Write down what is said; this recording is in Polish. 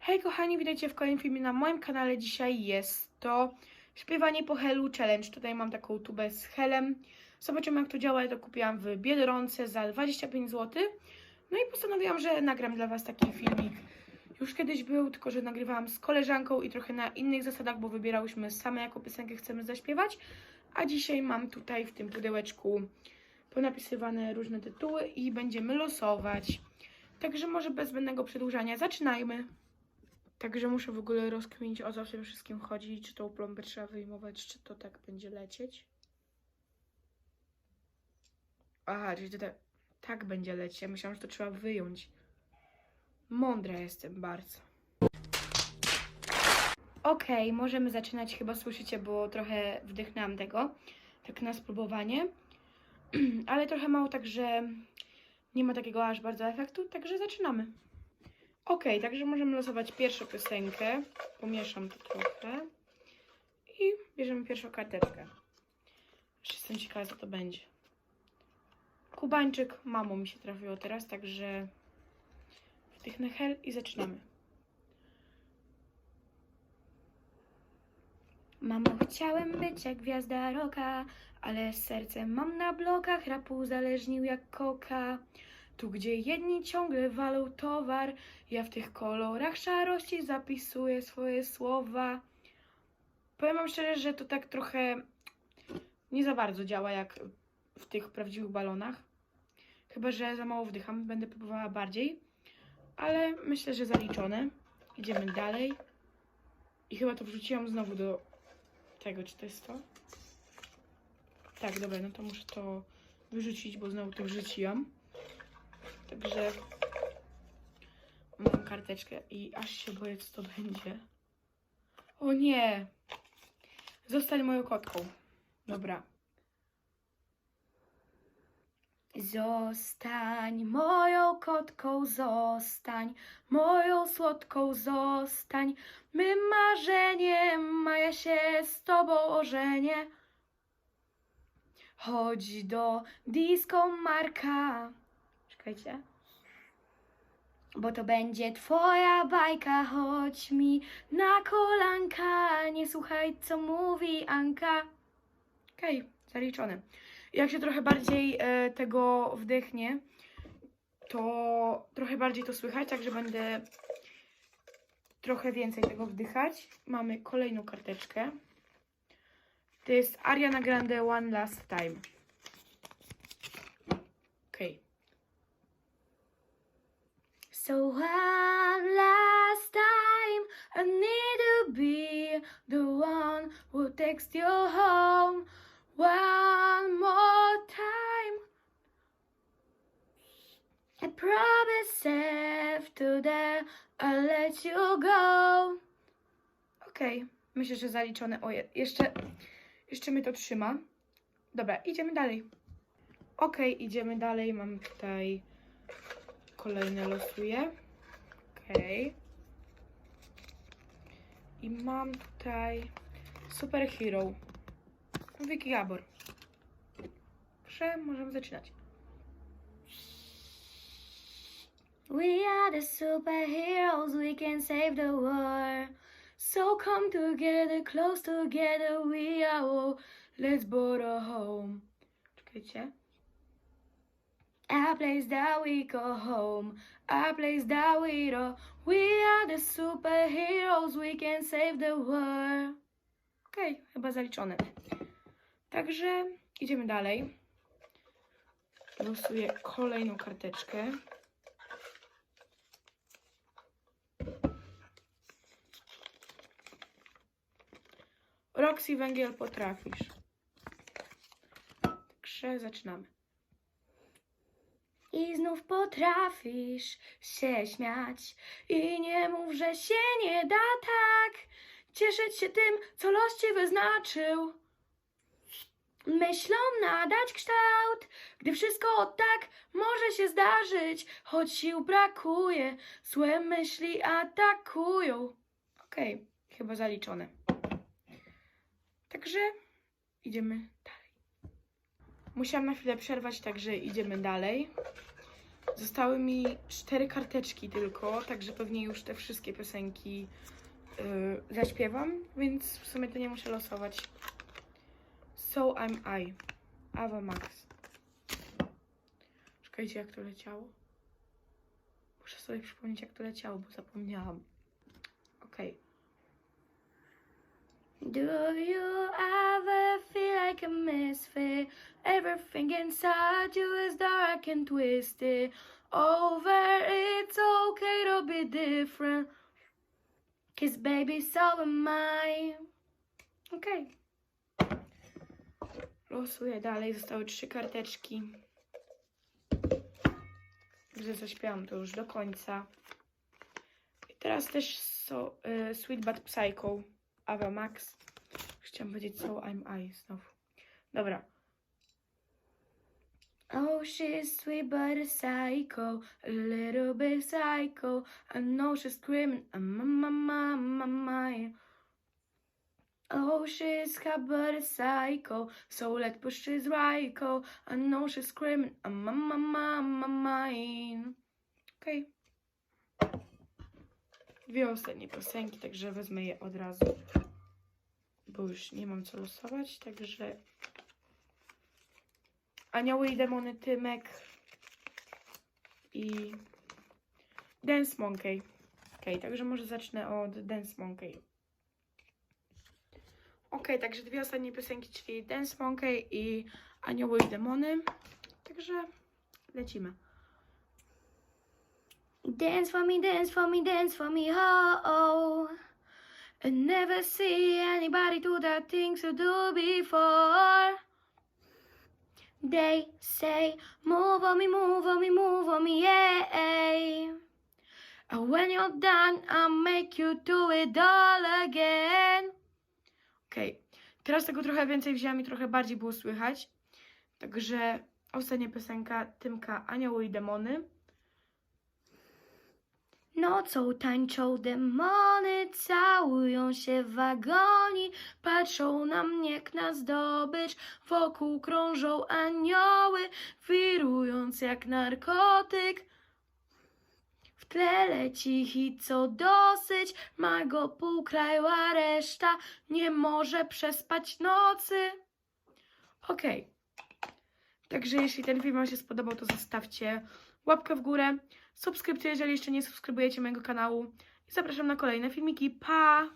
Hej kochani, witajcie w kolejnym filmie na moim kanale. Dzisiaj jest to śpiewanie po Helu Challenge. Tutaj mam taką tubę z Helem. Zobaczymy jak to działa. Ja to kupiłam w Biedronce za 25 zł. No i postanowiłam, że nagram dla Was taki filmik. Już kiedyś był, tylko że nagrywałam z koleżanką i trochę na innych zasadach, bo wybierałyśmy same jaką piosenkę chcemy zaśpiewać. A dzisiaj mam tutaj w tym pudełeczku ponapisywane różne tytuły i będziemy losować. Także może bez zbędnego przedłużania zaczynajmy. Także muszę w ogóle rozkminić o co w tym wszystkim chodzi, czy tą plombę trzeba wyjmować, czy to tak będzie lecieć. Aha, czyli to tak, tak będzie lecieć. Ja myślałam, że to trzeba wyjąć. Mądra jestem bardzo. Okej, możemy zaczynać. Chyba słyszycie, bo trochę wdychnęłam tego. Tak na spróbowanie. Ale trochę mało, także nie ma takiego aż bardzo efektu, także zaczynamy. Ok, także możemy losować pierwszą piosenkę. Pomieszam to trochę. I bierzemy pierwszą karteczkę. Jestem ciekawa, co to będzie. Kubańczyk, mamo mi się trafiło teraz, także wdychnę hel i zaczynamy. Mamo, chciałem być jak gwiazda roka, ale serce mam na blokach, rap uzależnił jak koka. Tu, gdzie jedni ciągle walą towar, ja w tych kolorach szarości zapisuję swoje słowa. Powiem wam szczerze, że to tak trochę nie za bardzo działa jak w tych prawdziwych balonach. Chyba, że za mało wdycham, będę próbowała bardziej. Ale myślę, że zaliczone. Idziemy dalej. I chyba to wrzuciłam znowu do tego, czy to jest to? Tak, dobra, no to muszę to wyrzucić, bo znowu to wrzuciłam. Także mam karteczkę i aż się boję, co to będzie. O nie! Zostań moją kotką. Dobra. Zostań moją kotką, zostań moją słodką, zostań mym marzeniem, a ja się z tobą ożenię. Chodź do disco Marka. Czekajcie. Bo to będzie twoja bajka, chodź mi na kolanka, nie słuchaj co mówi Anka. Okej, zaliczone. Jak się trochę bardziej e, tego wdechnie, to trochę bardziej to słychać, także będę trochę więcej tego wdychać. Mamy kolejną karteczkę. To jest Ariana Grande One Last Time. Okej. So one last time, I need to be the one who takes you home. One more time. I promise after that I'll let you go. Okej, myślę, że zaliczone. O, je- jeszcze, jeszcze mnie to trzyma. Dobra, idziemy dalej. Okej, idziemy dalej. Mam tutaj kolejne losuję. Okej. I mam tutaj Superhero. Wiki Gabor. Proszę, możemy zaczynać. We are the superheroes, we can save the world. So come together, close together, we are all. Let's build a home. Czekajcie. A place that we call home, a place that we know. We are the superheroes, we can save the world. Okej, chyba zaliczone. Także idziemy dalej. Losuję kolejną karteczkę. Roxy Węgiel potrafisz. Także zaczynamy. I znów potrafisz się śmiać i nie mów, że się nie da tak. Cieszyć się tym, co los ci wyznaczył. Myślom nadać kształt, gdy wszystko tak może się zdarzyć, choć sił brakuje, złe myśli atakują. Okej, chyba zaliczone. Także idziemy dalej. Musiałam na chwilę przerwać, także idziemy dalej. Zostały mi cztery karteczki tylko, także pewnie już te wszystkie piosenki yy, zaśpiewam, więc w sumie to nie muszę losować. So I'm I. Ava Max. Czekajcie, jak to leciało. Muszę sobie przypomnieć, jak to leciało, bo zapomniałam. Okej. Do you ever feel like a misfit? Everything inside you is dark and twisted. Over, it's okay to be different. Cause baby, so am I. Okej. Losuję dalej, zostały trzy karteczki. Że zaśpiewam to już do końca. I teraz też so, y, Sweet But Psycho, Ava Max. Chciałam powiedzieć So I'm I znowu. Dobra. Oh, she's sweet but a psycho, a little bit psycho. I know she's screaming, on my mind, my mind. Oh, she's hot but a psycho, so let's push this Ryko. I know she's screaming, on my mind, my mind. Okej. Dwie ostatnie piosenki, także wezmę je od razu. Bo już nie mam co losować, także Anioły i demony Tymek i Dance Monkey. Okej, także może zacznę od Dance Monkey. Okej, także dwie ostatnie piosenki, czyli Dance Monkey i Anioły i demony. Także lecimy. Dance for me, dance for me, dance for me, oh, oh. I never see anybody do the things you do before. They say, move on me, move on me, move on me, yeah. And when you're done, I'll make you do it all again. Okej, teraz tego trochę więcej wzięłam i trochę bardziej było słychać. Także ostatnia piosenka Tymka Anioły i Demony. Nocą tańczą demony, całują się w wagoni, patrzą na mnie na zdobycz, wokół krążą anioły, wirując jak narkotyk. W tle leci hit co dosyć, ma go pół kraju, a reszta nie może przespać nocy. Okej. Także jeśli ten film Wam się spodobał, to zostawcie łapkę w górę, subskrypcję, jeżeli jeszcze nie subskrybujecie mojego kanału. I zapraszam na kolejne filmiki. Pa!